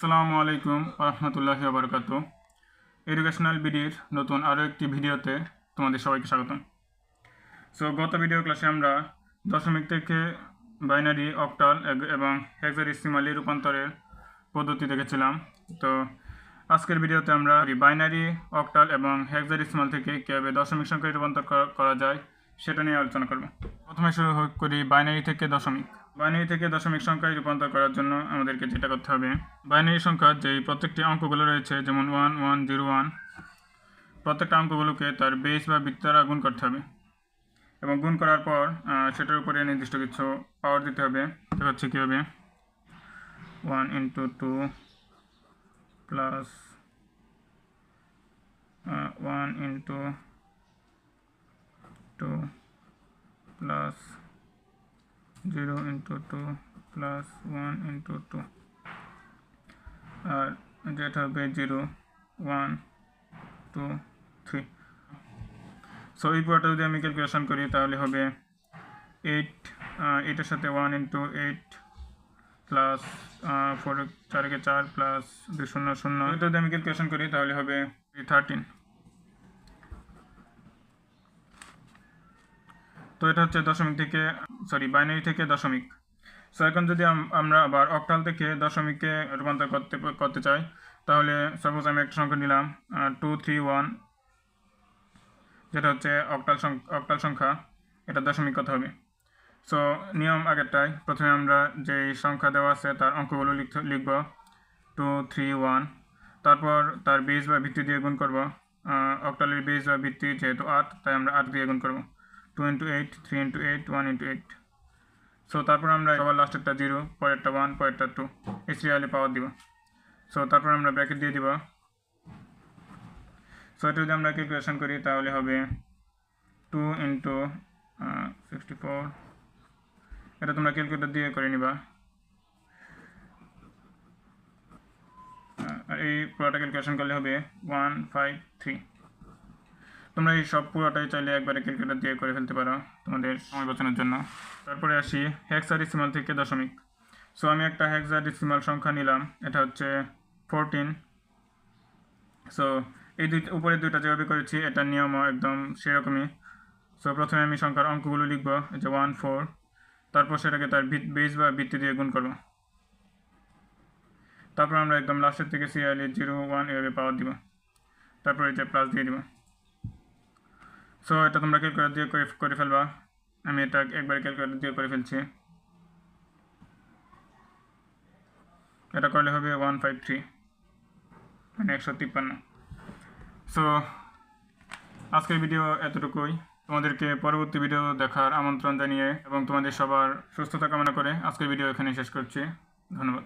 আসসালামু আলাইকুম রহমতুল্লাহি বারকাত এডুকেশনাল বিডির নতুন আরও একটি ভিডিওতে তোমাদের সবাইকে স্বাগতম। সো গত ভিডিও ক্লাসে আমরা দশমিক থেকে বাইনারি অক্টাল এবং হেক্সাডেসিমালি রূপান্তরের পদ্ধতি দেখেছিলাম। তো, আজকের ভিডিওতে আমরা বাইনারি অক্টাল এবং হেক্সাডেসিমাল থেকে কীভাবে দশমিক সংখ্যায় রূপান্তর করা যায় সেটা নিয়ে আলোচনা করব। প্রথমে শুরু করি বাইনারি থেকে দশমিক। বাইনারি থেকে দশমিক সংখ্যায় রূপান্তর করার জন্য আমাদেরকে যেটা করতে হবে, বাইনারি সংখ্যার যে প্রত্যেকটি অঙ্কগুলো রয়েছে, যেমন ওয়ান ওয়ান জিরো ওয়ান প্রত্যেকটা অঙ্কগুলোকে তার বেস বা বৃত্ত দ্বারা গুণ করতে হবে এবং গুণ করার পর সেটার উপরে নির্দিষ্ট কিছু পাওয়ার দিতে হবে। দেখা হচ্ছে কীভাবে? One into two plus one into two plus zero into two plus one into two আর যেটা হবে zero one two three so এই পুরোটা যদি আমি ক্যালকুলেশন করি, তাহলে হবে এইট এইটের সাথে one into eight plus four চারকে চার প্লাস দুই শূন্য শূন্য। যদি আমি ক্যালকুলেশন করি, তাহলে হবে থার্টিন তো এটা হচ্ছে দশমিক থেকে সরি বাইনারি থেকে দশমিক। সো এখন যদি আমরা আবার অক্টাল থেকে দশমিকে রূপান্তর করতে করতে চাই, তাহলে সাপোজ আমি একটা সংখ্যা নিলাম টু থ্রি ওয়ান যেটা হচ্ছে অক্টাল সংখ্যা অক্টাল সংখ্যা, এটা দশমিক কত হবে। সো নিয়ম আগেরটাই। প্রথমে আমরা যে সংখ্যা দেওয়া আছে, তার অঙ্কগুলো লিখতে লিখব। টু থ্রি ওয়ান তারপর তার বেস বা ভিত্তি দিয়ে গুণ করব। অক্টালের বেস বা ভিত্তি যেহেতু আট, তাই আমরা আট দিয়ে গুণ করব। Two into eight three into eight one into eight so তারপর আমরা সবার লাস্টেরটা জিরো পরেরটা ওয়ান পরেরটা টু এই সিরিয়ালে পাওয়ার দিব। সো তারপর আমরা ব্র্যাকেট দিয়ে দিব। সো এটা যদি আমরা ক্যালকুলেশন করি, তাহলে হবে টু ইন্টু সিক্সটি ফোর এটা তোমরা ক্যালকুলেটর দিয়ে করে নিবা। এই পুরোটা ক্যালকুলেশন করলে হবে ওয়ান ফাইভ থ্রি তোমরা এই সব পুরোটাই চাইলে একবারে ক্যালকুলেটর দিয়ে করে ফেলতে পারো তোমাদের সময় বাঁচানোর জন্য। তারপরে আসি হেক্সাডেসিমাল থেকে দশমিক। সো আমি একটা হেক্সাডেসিমাল সংখ্যা নিলাম, এটা হচ্ছে ফোরটিন সো এই দুই উপরে দুইটা যেভাবে করেছি, এটার নিয়মও একদম সেরকমই। সো প্রথমে আমি সংখ্যার অঙ্কগুলো লিখব যে ওয়ান ফোর তারপর সেটাকে তার বেস বা ভিত্তি দিয়ে গুণ করব। তারপর আমরা একদম লাস্টের থেকে সিরিয়ালে জিরো ওয়ান এভাবে পাওয়ার দিব। তারপর যে প্লাস দিয়ে দিব। সো এটা তোমরা ক্যালকুলেটর দিয়ে করে করে ফেলবা। আমি এটা একবারে ক্যালকুলেটর দিয়ে করে ফেলছি। এটা করলে হবে ওয়ান ফাইভ থ্রি মানে একশো তিপ্পান্ন। সো আজকের ভিডিও এতটুকুই। তোমাদেরকে পরবর্তী ভিডিও দেখার আমন্ত্রণ জানিয়ে এবং তোমাদের সবার সুস্থতা কামনা করে আজকের ভিডিও এখানে শেষ করছি। ধন্যবাদ।